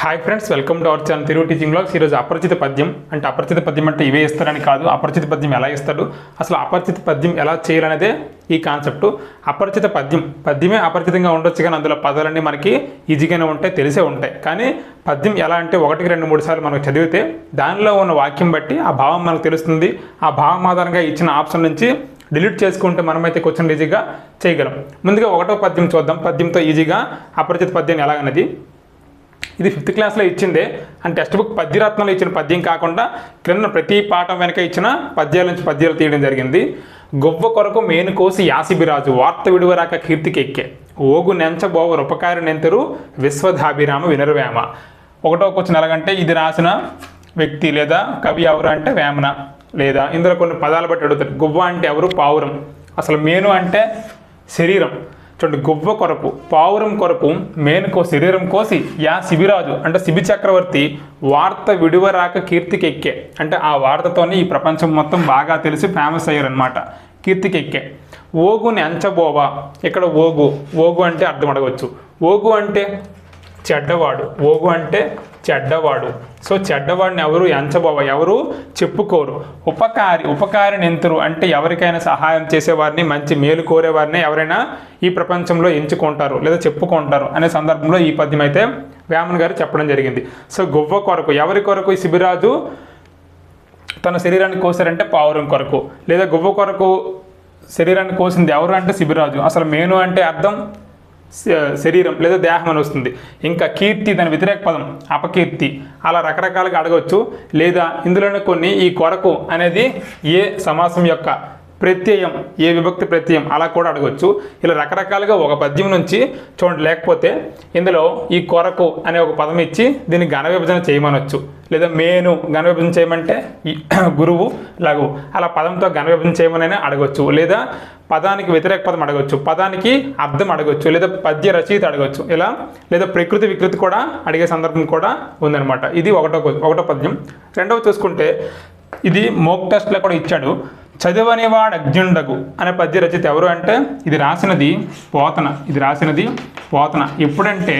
Hi friends welcome to our channel Telugu teaching blogs ఈరోజు అపరిచిత పద్యం. అంటే అపరిచిత పద్యం అంటే ఇవే ఇస్తారని కాదు. అపరిచిత పద్యం ఎలా ఇస్తాడు? అసలు అపరిచిత పద్యం ఎలా చేయాలనేదే ఈ కాన్సెప్ట్ అపరిచిత పద్యం. పద్యమే అపరిచితంగా ఉండొచ్చు కానీ అందులో పదాలన్నీ మనకి ఈజీగానే ఉంటాయి తెలిసే ఉంటాయి. కానీ పద్యం ఎలా అంటే ఒకటికి రెండు మూడు సార్లు మనకు చదివితే దానిలో ఉన్న వాక్యం బట్టి ఆ భావం మనకు తెలుస్తుంది. ఆ భావం ఆధారంగా ఇచ్చిన ఆప్షన్ నుంచి డిలీట్ చేసుకుంటే మనమైతే క్వశ్చన్ ఈజీగా చేయగలం. ముందుగా ఒకటో పద్యం చూద్దాం. పద్యంతో ఈజీగా అపరిచిత పద్యం ఎలాగన్నది? ఇది ఫిఫ్త్ క్లాస్లో ఇచ్చిందే. అండ్ టెక్స్ట్ బుక్ పద్యరత్నంలో ఇచ్చిన పద్యం కాకుండా క్రింద ప్రతి పాఠం వెనక ఇచ్చిన పద్యాల నుంచి పద్యాలు తీయడం జరిగింది. గొవ్వ కొరకు మేను కోసి యాసిబిరాజు వార్త విడువరాక కీర్తికి ఎక్కే. ఓగు నెంచబోవ రూపకారి నెంతరు విశ్వధాభిరామ వినర్వేమ. ఒకటో క్వశ్చన్ ఎలాగంటే ఇది రాసిన వ్యక్తి లేదా కవి ఎవరు అంటే వేమన. లేదా ఇందులో కొన్ని పదాలు బట్టి అడుగుతారు. గువ్వ అంటే ఎవరు? పావురం. అసలు మేను అంటే శరీరం. చూడండి గువ్వ కొరకు పావురం కొరకు మేనుకో శరీరం కోసి యా శిబిరాజు అంటే శిబి చక్రవర్తి వార్త విడువరాక రాక కీర్తికెక్కే. అంటే ఆ వార్తతోనే ఈ ప్రపంచం మొత్తం బాగా తెలిసి ఫేమస్ అయ్యారనమాట కీర్తికెక్కే. ఓగుని అంచబోవా. ఇక్కడ ఓగు? ఓగు అంటే అర్థం అడగవచ్చు ఓగు అంటే చెడ్డవాడు. ఓగు అంటే చెడ్డవాడు. సో చెడ్డవాడిని ఎవరు ఎంచబోవ ఎవరు? చెప్పుకోరు. ఉపకారి ఉపకారిని ఎంతరు అంటే ఎవరికైనా సహాయం చేసేవారిని మంచి మేలు కోరేవారిని ఎవరైనా ఈ ప్రపంచంలో ఎంచుకుంటారు లేదా చెప్పుకుంటారు అనే సందర్భంలో ఈ పద్యం అయితే వేమన్ గారు చెప్పడం జరిగింది. సో గువ్వ కొరకు ఎవరి కొరకు? ఈ శిబిరాజు తన శరీరాన్ని కోసారంటే పావురం కొరకు. లేదా గువ్వ కొరకు శరీరాన్ని కోసింది ఎవరు అంటే శిబిరాజు. అసలు మేను అంటే అర్థం శరీరం లేదా దేహం అని వస్తుంది. ఇంకా కీర్తి దాని వ్యతిరేక పదం అపకీర్తి. అలా రకరకాలుగా అడగవచ్చు. లేదా ఇందులోనే కొన్ని ఈ కొరకు అనేది ఏ సమాసం యొక్క ప్రత్యయం ఏ విభక్తి ప్రత్యయం అలా కూడా అడగవచ్చు. ఇలా రకరకాలుగా ఒక పద్యం నుంచి చూడండి. లేకపోతే ఇందులో ఈ కొరకు అనే ఒక పదం ఇచ్చి దీన్ని ఘన విభజన చేయమనొచ్చు. లేదా మేను ఘన విభజన చేయమంటే గురువు లఘు అలా పదంతో ఘన విభజన చేయమని అడగవచ్చు లేదా పదానికి వ్యతిరేక పదం అడగవచ్చు పదానికి అర్థం అడగవచ్చు లేదా పద్య రచయిత అడగవచ్చు ఇలా లేదా ప్రకృతి వికృతి కూడా అడిగే సందర్భం కూడా ఉందన్నమాట. ఇది ఒకటో ఒకటో పద్యం. రెండవ చూసుకుంటే ఇది మోక్ టెస్ట్లో కూడా ఇచ్చాడు. చదువనివాడు అర్జుండగు అనే పద్య రచయిత ఎవరు అంటే? ఇది రాసినది పోతన. ఇది రాసినది పోతన. ఎప్పుడంటే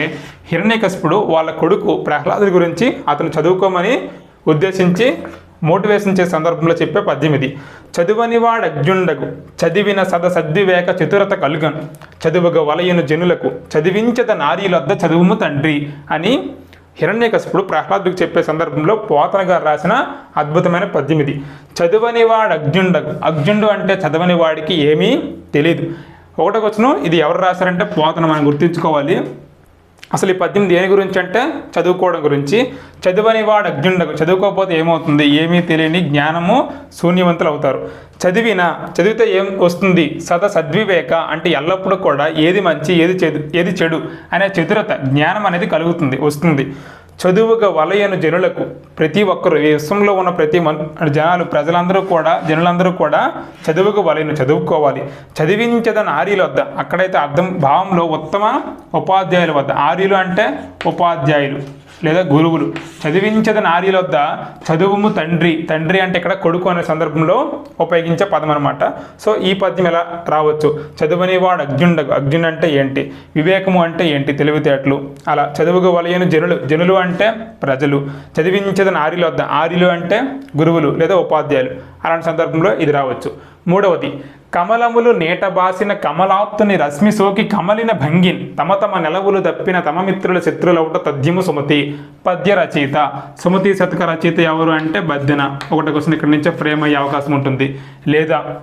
హిరణ్యకశిపుడు వాళ్ళ కొడుకు ప్రహ్లాదుడి గురించి అతను చదువుకోమని ఉద్దేశించి మోటివేషన్ చేసే సందర్భంలో చెప్పే పద్యం ఇది చదువనివాడు అగ్జుండగు చదివిన సద సద్వివేక చతురత కలుగను. చదువుగ వలయను జనులకు చదివించద నారీలొద్ద చదువుము తండ్రి అని హిరణ్యకశిపుడు ప్రహ్లాదుకు చెప్పే సందర్భంలో పోతన గారు రాసిన అద్భుతమైన పద్యం ఇది చదువని వాడు అర్జుండగు అర్జునుడు అంటే చదవని వాడికి ఏమీ తెలియదు ఒకటో వచ్చును ఇది ఎవరు రాశారంటే పోతన మనం గుర్తుంచుకోవాలి. అసలు ఈ పద్యం దేని గురించి అంటే చదువుకోవడం గురించి. చదువని వాడు అర్జునుడకు చదువుకోకపోతే ఏమవుతుంది? ఏమీ తెలియని జ్ఞానము శూన్యవంతులు అవుతారు. చదివిన చదివితే ఏం వస్తుంది? సద సద్వివేక అంటే ఎల్లప్పుడూ కూడా ఏది మంచి ఏది చెడు ఏది చెడు అనే చతురత జ్ఞానం అనేది కలుగుతుంది వస్తుంది. చదువుగా వలయను జనులకు ప్రతి ఒక్కరు ఈ విశ్వంలో ఉన్న ప్రతి మన్ జనాలు ప్రజలందరూ కూడా జనులందరూ కూడా చదువుకు వలయను చదువుకోవాలి. చదివించదని ఆర్యుల వద్ద. అక్కడైతే అర్థం భావంలో ఉత్తమ ఉపాధ్యాయుల వద్ద. ఆర్యులు అంటే ఉపాధ్యాయులు. లేదా గురువులు. చదివించదని ఆర్యుల వద్ద చదువుము తండ్రి. తండ్రి అంటే ఇక్కడ కొడుకు అనే సందర్భంలో ఉపయోగించే పదం అనమాట సో ఈ పద్యం ఎలా రావచ్చు? చదువని వాడు అర్జునుడగు అర్జున్ అంటే ఏంటి? వివేకము అంటే ఏంటి? తెలివితేటలు. అలా చదువుకు వలయను జనులు జనులు అంటే ప్రజలు. చదివించదని ఆర్యుల వద్ద ఆర్యులు అంటే గురువులు లేదా ఉపాధ్యాయులు. అలాంటి సందర్భంలో ఇది రావచ్చు. మూడవది కమలములు నేట బాసిన కమలాప్తుని రశ్మి సోకి కమలిన భంగిన్ తమ తమ నెలవులు తప్పిన తమ మిత్రుల శత్రులవుట తద్యము సుమతి. పద్య రచయిత. సుమతి శతక రచయిత ఎవరు అంటే బద్దెన. ఒకటి క్వశ్చన్ ఇక్కడ నుంచే ఫ్రేమ్ అయ్యే అవకాశం ఉంటుంది. లేదా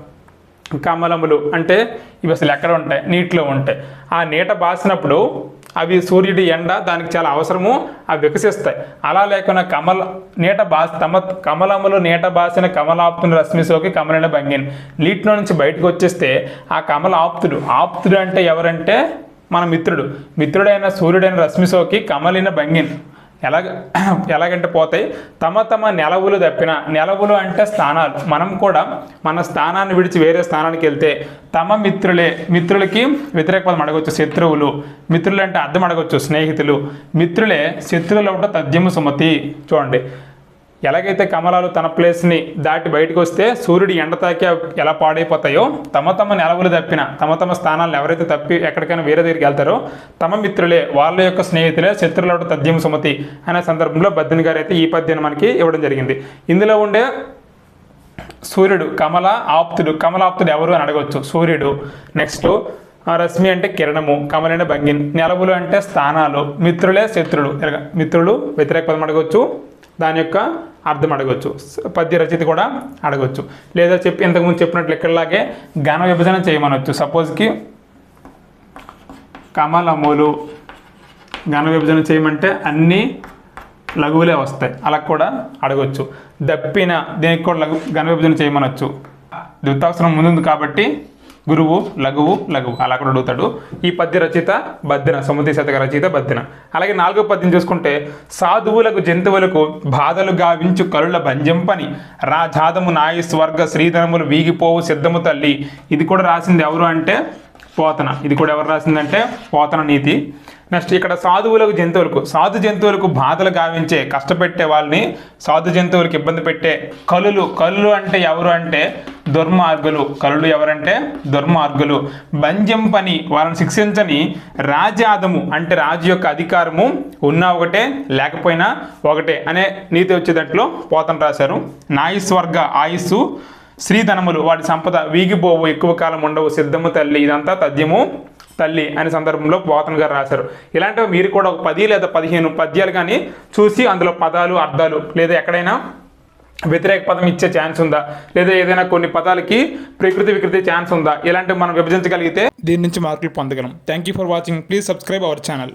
కమలములు అంటే ఇవి అసలు ఎక్కడ ఉంటాయి? నీటిలో ఉంటాయి. ఆ నీట బాసినప్పుడు అవి సూర్యుడి ఎండ దానికి చాలా అవసరము అవి వికసిస్తాయి. అలా లేకుండా కమల నీట బాస్ తమ కమలములు నీట బాసిన కమలాప్తుని రశ్మి సోకి కమలిన భంగిన్. నీటిలో నుంచి బయటకు వచ్చేస్తే ఆ కమల ఆప్తుడు. ఆప్తుడు అంటే ఎవరంటే మన మిత్రుడు. మిత్రుడైన సూర్యుడైన రశ్మి సోకి కమలిన భంగిన్. ఎలాగ ఎలాగంటే పోతాయి? తమ తమ నెలవులు తప్పిన నెలవులు అంటే స్థానాలు. మనం కూడా మన స్థానాన్ని విడిచి వేరే స్థానానికి వెళ్తే తమ మిత్రులే మిత్రులకి వ్యతిరేక పదం అడగవచ్చు శత్రువులు. మిత్రులు అంటే అర్థం అడగవచ్చు స్నేహితులు. మిత్రులే శత్రువులు ఒకటి తద్యము సుమతి. చూడండి. ఎలాగైతే కమలాలు తన ప్లేస్ని దాటి బయటకు వస్తే సూర్యుడు ఎండతాకే ఎలా పాడైపోతాయో తమ తమ నెలవులు తప్పిన తమ తమ స్థానాలను ఎవరైతే తప్పి ఎక్కడికైనా వేరే దగ్గరికి వెళ్తారో తమ మిత్రులే వాళ్ళ యొక్క స్నేహితులే శత్రులవుడు తథ్యం సుమతి అనే సందర్భంలో బద్దిని గారు అయితే ఈ పద్యాన్ని మనకి ఇవ్వడం జరిగింది. ఇందులో ఉండే సూర్యుడు కమల ఆప్తుడు కమలాప్తుడు ఎవరు అని అడగవచ్చు సూర్యుడు నెక్స్ట్ ఆ, రశ్మి అంటే కిరణము కమలైన భంగిన్ నెలవులు అంటే స్థానాలు మిత్రులే శత్రుడు మిత్రుడు మిత్రులు వ్యతిరేక పదం అడగవచ్చు దాని యొక్క అర్థం అడగవచ్చు పద్య రచయిత కూడా అడగవచ్చు లేదా చెప్పి ఇంతకుముందు చెప్పినట్లు ఇక్కడలాగే ఘన విభజన చేయమనవచ్చు సపోజ్కి కమలములు ఘన విభజన చేయమంటే అన్నీ లఘువులే వస్తాయి. అలా కూడా అడగవచ్చు దప్పిన దీనికి కూడా లఘు ఘన విభజన చేయమనొచ్చు. ద్వితావసరం ముందుంది కాబట్టి గురువు లఘువు లఘువు. అలా కూడా అడుగుతాడు. ఈ పద్య రచయిత బద్దిన సుమతి శతక రచయిత బద్దిన. అలాగే నాలుగో పద్యం చూసుకుంటే సాధువులకు జంతువులకు బాధలు గావించు కరుల భంజంపని. రాజాదము నాయ స్వర్గ శ్రీధనములు వీగిపోవు సిద్ధము తల్లి. ఇది కూడా రాసింది ఎవరు అంటే? పోతన. ఇది కూడా ఎవరు రాసిందంటే? పోతన నీతి. నెక్స్ట్ ఇక్కడ సాధువులకు జంతువులకు. సాధు జంతువులకు బాధలు గావించే కష్టపెట్టే వాళ్ళని సాధు జంతువులకు ఇబ్బంది పెట్టే కలులు కలులు అంటే ఎవరు అంటే? దుర్మార్గులు. కలులు ఎవరంటే? దుర్మార్గులు. బంజంపని వాళ్ళని శిక్షించని రాజాదము అంటే రాజు యొక్క అధికారము ఉన్నా ఒకటే లేకపోయినా ఒకటే అనే నీతి వచ్చే దాంట్లో పోతన రాశారు. నాయస్వర్గ ఆయుస్సు శ్రీధనములు వాటి సంపద వీగిపోవు ఎక్కువ కాలం ఉండవు సిద్ధము తల్లి ఇదంతా తథ్యము తల్లి అనే సందర్భంలో పోతన్ గారు రాశారు. ఇలాంటివి మీరు కూడా ఒక పది లేదా పదిహేను పద్యాలు కానీ చూసి అందులో పదాలు అర్థాలు లేదా ఎక్కడైనా వ్యతిరేక పదం ఇచ్చే ఛాన్స్ ఉందా? లేదా ఏదైనా కొన్ని పదాలకి ప్రకృతి వికృతి ఛాన్స్ ఉందా? ఇలాంటివి మనం విభజించగలిగితే దీని నుంచి మార్కులు పొందగలం. Thank you for watching please subscribe our channel